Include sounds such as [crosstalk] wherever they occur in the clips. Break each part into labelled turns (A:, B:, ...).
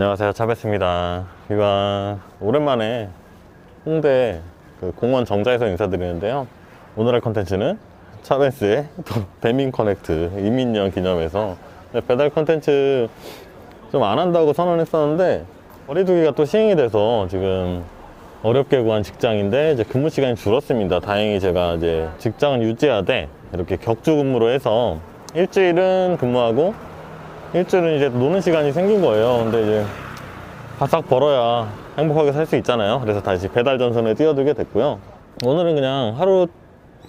A: 안녕하세요. 차베스입니다. 이와 오랜만에 홍대 그 공원 정자에서 인사드리는데요. 오늘 할 컨텐츠는 차베스의 또 배민 커넥트 이민년 기념해서 배달 컨텐츠 좀 안 한다고 선언했었는데 거리두기가 또 시행이 돼서 지금 어렵게 구한 직장인데 이제 근무 시간이 줄었습니다. 다행히 제가 이제 직장은 유지하되 이렇게 격주 근무로 해서 일주일은 근무하고 일주일은 이제 노는 시간이 생긴 거예요. 근데 이제 바싹 벌어야 행복하게 살 수 있잖아요. 그래서 다시 배달 전선에 뛰어들게 됐고요. 오늘은 그냥 하루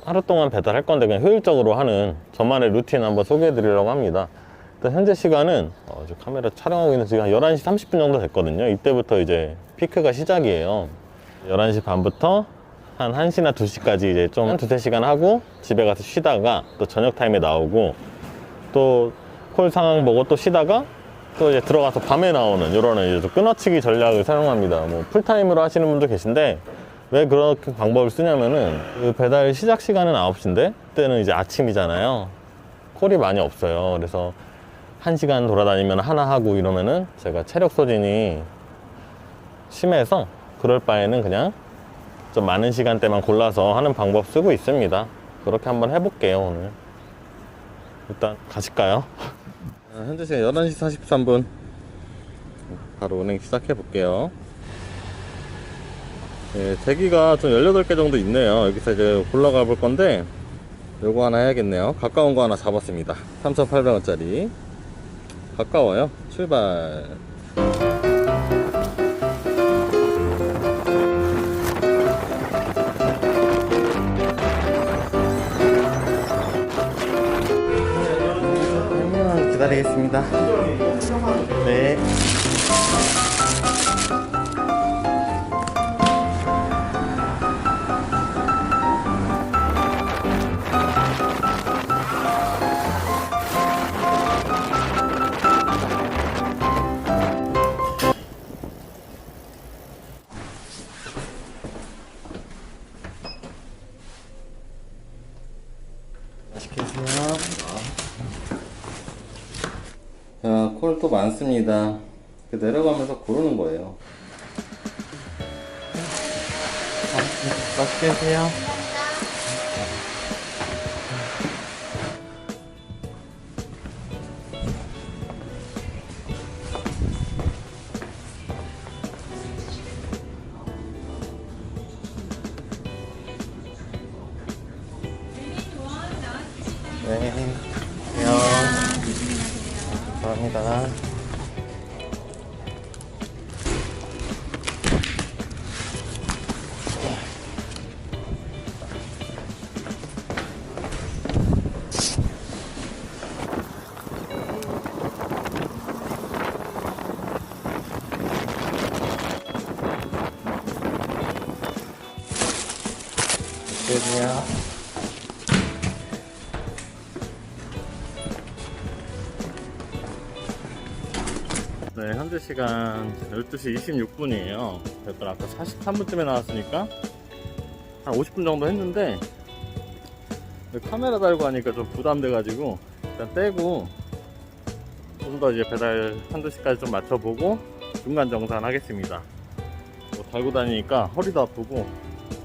A: 하루 동안 배달할 건데 그냥 효율적으로 하는 저만의 루틴 한번 소개해 드리려고 합니다. 일단 현재 시간은 어, 저 카메라 촬영하고 있는 시간 11시 30분 정도 됐거든요. 이때부터 이제 피크가 시작이에요. 11시 반부터 한 1시나 2시까지 이제 좀 한 두세 시간 하고 집에 가서 쉬다가 또 저녁 타임에 나오고 또 콜 상황 보고 또 쉬다가 또 이제 들어가서 밤에 나오는 이런 이제 좀 끊어치기 전략을 사용합니다. 뭐 풀타임으로 하시는 분도 계신데 왜 그렇게 방법을 쓰냐면은 그 배달 시작 시간은 9시인데 그때는 이제 아침이잖아요. 콜이 많이 없어요. 그래서 한 시간 돌아다니면 하나 하고 이러면은 제가 체력 소진이 심해서 그럴 바에는 그냥 좀 많은 시간대만 골라서 하는 방법 쓰고 있습니다. 그렇게 한번 해볼게요, 오늘. 일단 가실까요? [laughs] 아, 현재 시간 11시 43분. 바로 운행 시작해 볼게요. 예, 대기가 좀 18개 정도 있네요. 여기서 이제 골라가 볼 건데, 요거 하나 해야겠네요. 가까운 거 하나 잡았습니다. 3,800원짜리. 가까워요. 출발. 기다리겠습니다. 많습니다. 그 내려가면서 고르는 거예요. 맛있게 드세요. 안녕하세요. 네, 현재 시간 12시 26분이에요. 그랬더니 아까 43분쯤에 나왔으니까 한 50분 정도 했는데 카메라 달고 하니까 좀 부담돼가지고 일단 떼고 좀 더 이제 배달 한두 시까지 좀 맞춰보고 중간 정산 하겠습니다. 뭐 달고 다니니까 허리도 아프고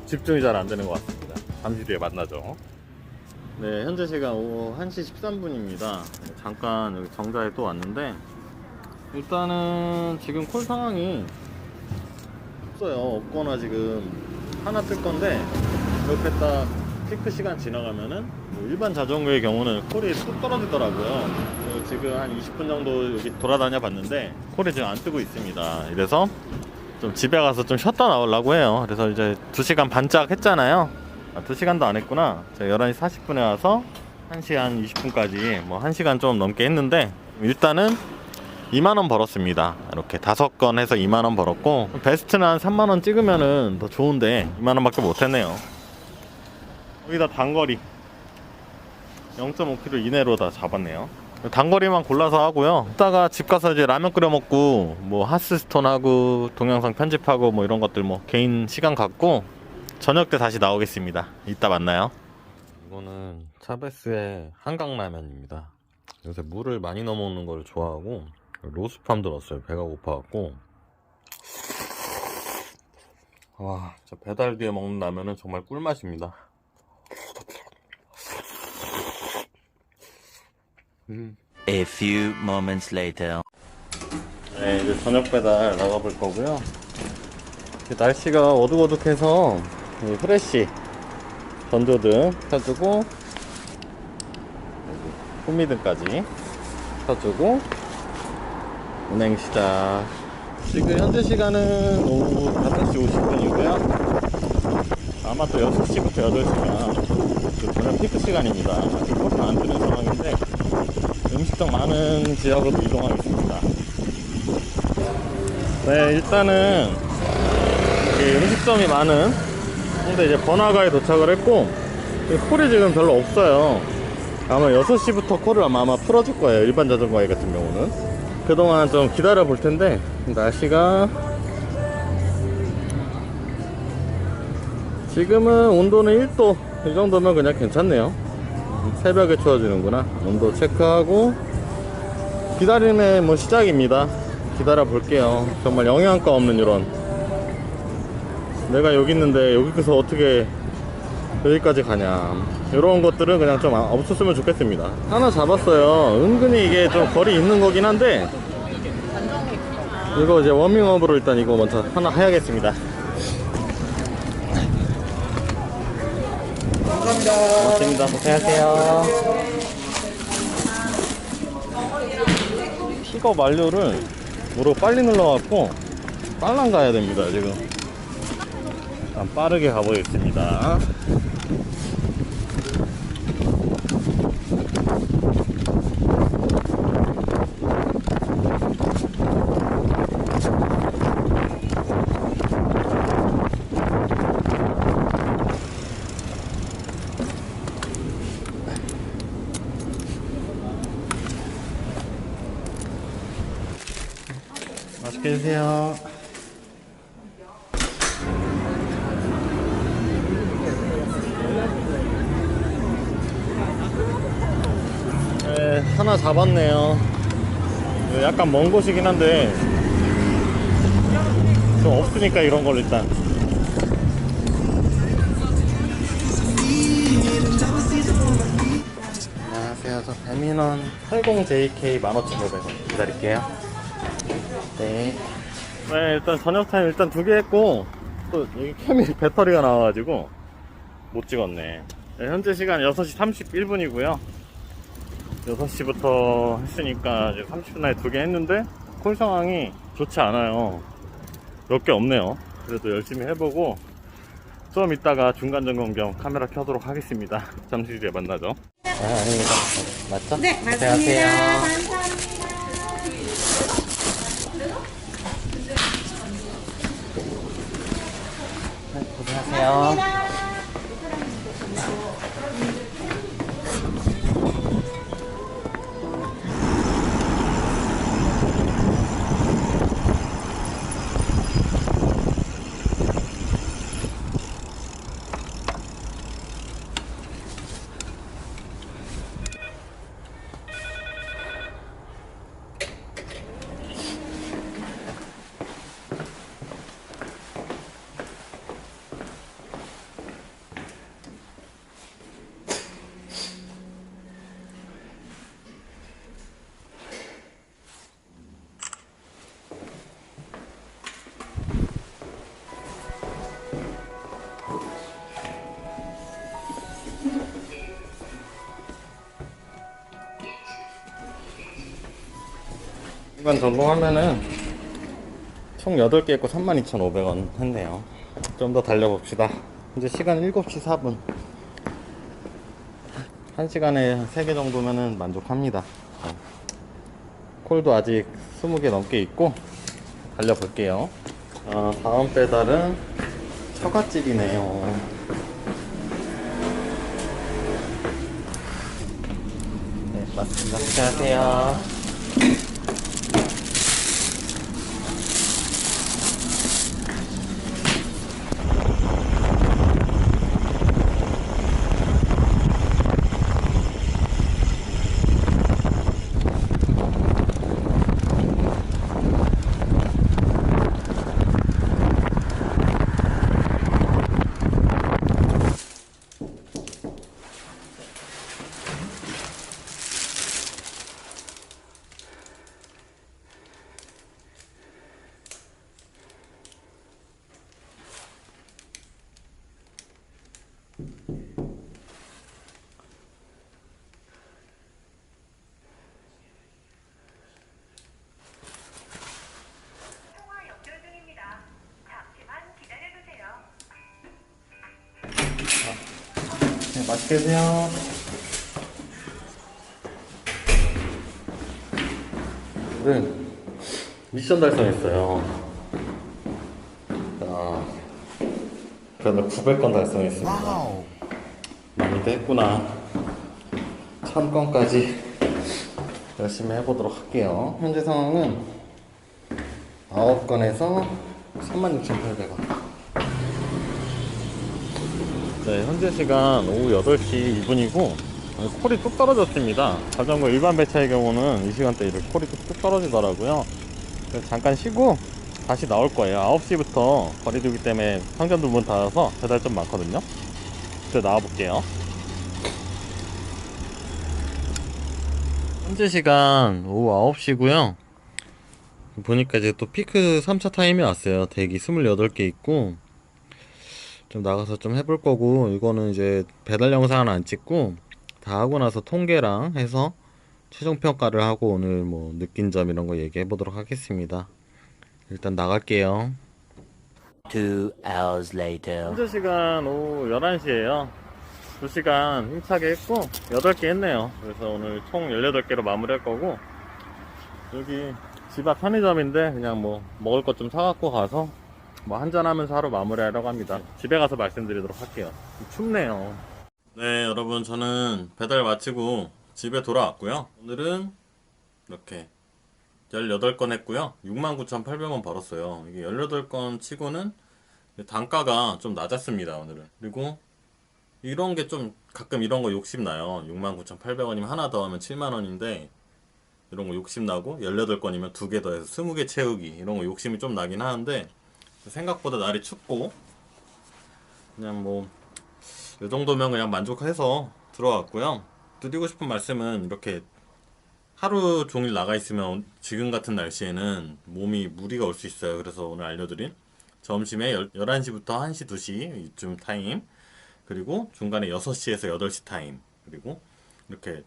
A: 집중이 잘 안 되는 것 같습니다. 잠시 뒤에 만나죠. 네, 현재 시간 오후 1시 13분입니다. 잠깐 여기 정자에 또 왔는데 일단은 지금 콜 상황이 없어요. 없거나 지금 하나 뜰 건데 이렇게 딱 피크 시간 지나가면은 뭐 일반 자전거의 경우는 콜이 뚝 떨어지더라고요. 지금 한 20분 정도 여기 돌아다녀 봤는데 콜이 지금 안 뜨고 있습니다. 이래서 좀 집에 가서 좀 쉬었다 나오려고 해요. 그래서 이제 2시간 반짝 했잖아요. 아, 2시간도 안 했구나. 제가 11시 40분에 와서 1시 한 20분까지 뭐 1시간 좀 넘게 했는데 일단은 2만원 벌었습니다. 이렇게 다섯 건 해서 2만원 벌었고, 베스트는 한 3만원 찍으면은 더 좋은데, 2만원 밖에 못했네요. 여기다 단거리. 0.5km 이내로 다 잡았네요. 단거리만 골라서 하고요. 이따가 집 가서 이제 라면 끓여 먹고, 뭐 하스스톤 하고, 동영상 편집하고, 뭐 이런 것들 뭐 개인 시간 갖고, 저녁 때 다시 나오겠습니다. 이따 만나요. 이거는 차베스의 한강라면입니다. 요새 물을 많이 넣어 먹는 걸 좋아하고 로스팜도 넣었어요. 배가 고파갖고. 와, 저 배달 뒤에 먹는 라면은 정말 꿀맛입니다. 음.
B: A few moments later.
A: 네, 이제 저녁 배달 나가볼 거고요. 날씨가 어둑어둑해서 이 후레쉬 전조등 켜주고 후미등까지 켜주고 운행 시작. 지금 현재 시간은 오후 5시 50분이고요. 아마 또 6시부터 8시가 그 저녁 피크 시간입니다. 아직 커피 안 뜨는 상황인데 음식점 많은 지역으로 이동하겠습니다. 네, 일단은 이 음식점이 많은 홍대 이제 번화가에 도착을 했고 이 콜이 지금 별로 없어요. 아마 6시부터 콜을 아마, 아마 풀어줄 거예요. 일반 자전거에 같은 경우는. 그동안 좀 기다려 볼 텐데 날씨가 지금은 온도는 1도 이 정도면 그냥 괜찮네요. 새벽에 추워지는구나. 온도 체크하고 기다림의 뭐 시작입니다. 기다려 볼게요. 정말 영양가 없는 이런. 내가 여기 있는데 여기서 어떻게 여기까지 가냐. 이런 것들은 그냥 좀 없었으면 좋겠습니다. 하나 잡았어요. 은근히 이게 좀 거리 있는 거긴 한데. 이거 이제 워밍업으로 일단 이거 먼저 하나 해야겠습니다. 감사합니다. 고맙습니다. 고생하세요. 픽업 완료를 무로 빨리 눌러갖고 빨랑 가야 됩니다 지금 일단 빠르게 가보겠습니다. 맛있게 드세요 하나 잡았네요. 네, 약간 먼 곳이긴 한데 좀 없으니까 이런 걸 일단. 안녕하세요. 저 배민원 80JK 15,500원 기다릴게요. 네. 네, 일단 저녁 타임 일단 두 개 했고 또 여기 캠이 [laughs] 배터리가 나와가지고 못 찍었네. 네, 현재 시간 6시 31분이고요. 6시부터 했으니까 이제 30분 안에 두 개 했는데 콜 상황이 좋지 않아요. 몇 개 없네요. 그래도 열심히 해보고 좀 이따가 중간 점검 겸 카메라 켜도록 하겠습니다. [laughs] 잠시 뒤에 만나죠. 아, 아닙니다. 맞죠?
C: 네, 맞습니다. 감사합니다.
A: 고생하세요. 이번 전공하면은 총 8개 했고 32,500원 했네요. 좀 더 달려봅시다. 이제 시간 7시 4분. 1시간에 3개 정도면은 만족합니다. 어. 콜도 아직 20개 넘게 있고 달려볼게요. 어, 다음 배달은 처갓집이네요. 네, 맞습니다. 안녕하세요. 맛있게 드세요. 네. 미션 달성했어요. 자, 그래도 900건 달성했습니다. 많이도 했구나. 1000건까지 열심히 해보도록 할게요. 현재 상황은 9건에서 36,800원. 네, 현재 시간 오후 8시 2분이고 콜이 뚝 떨어졌습니다. 자전거 일반 배차의 경우는 이 시간대에 이렇게 콜이 뚝뚝 떨어지더라고요. 잠깐 쉬고 다시 나올 거예요. 9시부터 거리 두기 때문에 상점도 문 닫아서 배달 좀 많거든요. 그때 나와 볼게요. 현재 시간 오후 9시고요. 보니까 이제 또 피크 3차 타임이 왔어요. 대기 28개 있고 좀 나가서 좀 해볼 거고 이거는 이제 배달 영상은 안 찍고 다 하고 나서 통계랑 해서 최종 평가를 하고 오늘 뭐 느낀 점 이런 거 얘기해 보도록 하겠습니다. 일단 나갈게요.
B: Two hours later.
A: 현재 시간 오후 11시에요. 2시간 힘차게 했고 8개 했네요. 그래서 오늘 총 18개로 마무리할 거고 여기 집 앞 편의점인데 그냥 뭐 먹을 것 좀 사갖고 가서 뭐 한잔하면서 하루 마무리하려고 합니다. 집에 가서 말씀드리도록 할게요. 춥네요. 네, 여러분 저는 배달 마치고 집에 돌아왔고요. 오늘은 이렇게 18건 했고요. 69,800원 벌었어요. 이게 18건 치고는 단가가 좀 낮았습니다, 오늘은. 그리고 이런 게 좀 가끔 이런 거 욕심나요. 69,800원이면 하나 더 하면 7만원인데 이런 거 욕심나고 18건이면 두 개 더 해서 20개 채우기 이런 거 욕심이 좀 나긴 하는데 생각보다 날이 춥고 그냥 뭐 이 정도면 그냥 만족해서 들어왔고요. 드리고 싶은 말씀은 이렇게 하루 종일 나가 있으면 지금 같은 날씨에는 몸이 무리가 올 수 있어요. 그래서 오늘 알려드린 점심에 11시부터 1시, 2시 이쯤 타임 그리고 중간에 6시에서 8시 타임 그리고 이렇게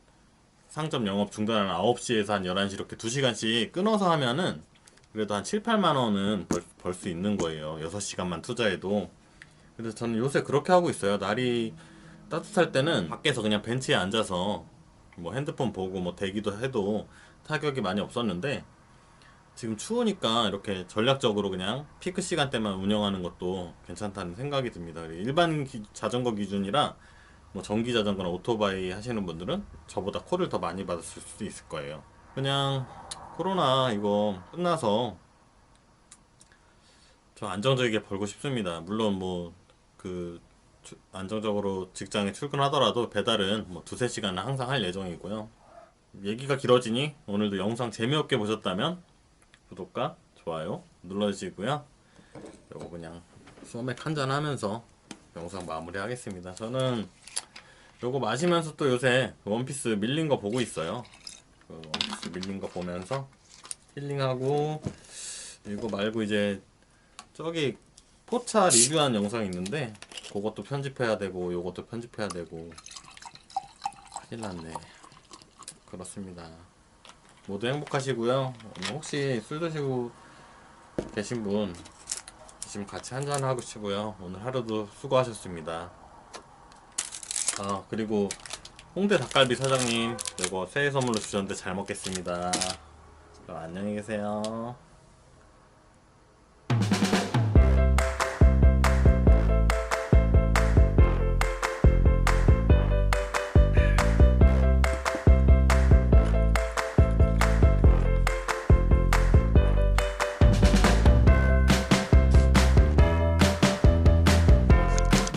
A: 상점 영업 중단하는 9시에서 한 11시 이렇게 2시간씩 끊어서 하면은 그래도 한 7, 8만 원은 벌 수 있는 거예요. 6시간만 투자해도. 그래서 저는 요새 그렇게 하고 있어요. 날이 따뜻할 때는 밖에서 그냥 벤치에 앉아서 뭐 핸드폰 보고 뭐 대기도 해도 타격이 많이 없었는데 지금 추우니까 이렇게 전략적으로 그냥 피크 시간대만 운영하는 것도 괜찮다는 생각이 듭니다. 일반 기- 자전거 기준이라 뭐 전기 자전거나 오토바이 하시는 분들은 저보다 콜을 더 많이 받았을 수도 있을 거예요. 그냥 코로나 이거 끝나서 좀 안정적이게 벌고 싶습니다. 물론 뭐 그 안정적으로 직장에 출근하더라도 배달은 뭐 두세 시간은 항상 할 예정이고요. 얘기가 길어지니 오늘도 영상 재미없게 보셨다면 구독과 좋아요 눌러주시고요. 요거 그냥 소맥 한잔 하면서 영상 마무리 하겠습니다. 저는 요거 마시면서 또 요새 원피스 밀린 거 보고 있어요. 그 원피스 밀린 거 보면서 힐링하고 이거 말고 이제 저기 포차 리뷰한 영상이 있는데 그것도 편집해야 되고 요것도 편집해야 되고 큰일 났네. 그렇습니다. 모두 행복하시고요. 오늘 혹시 술 드시고 계신 분 지금 같이 한잔 하고 싶고요. 오늘 하루도 수고하셨습니다. 아 그리고 홍대 닭갈비 사장님 이거 새해 선물로 주셨는데 잘 먹겠습니다. 그럼 안녕히 계세요.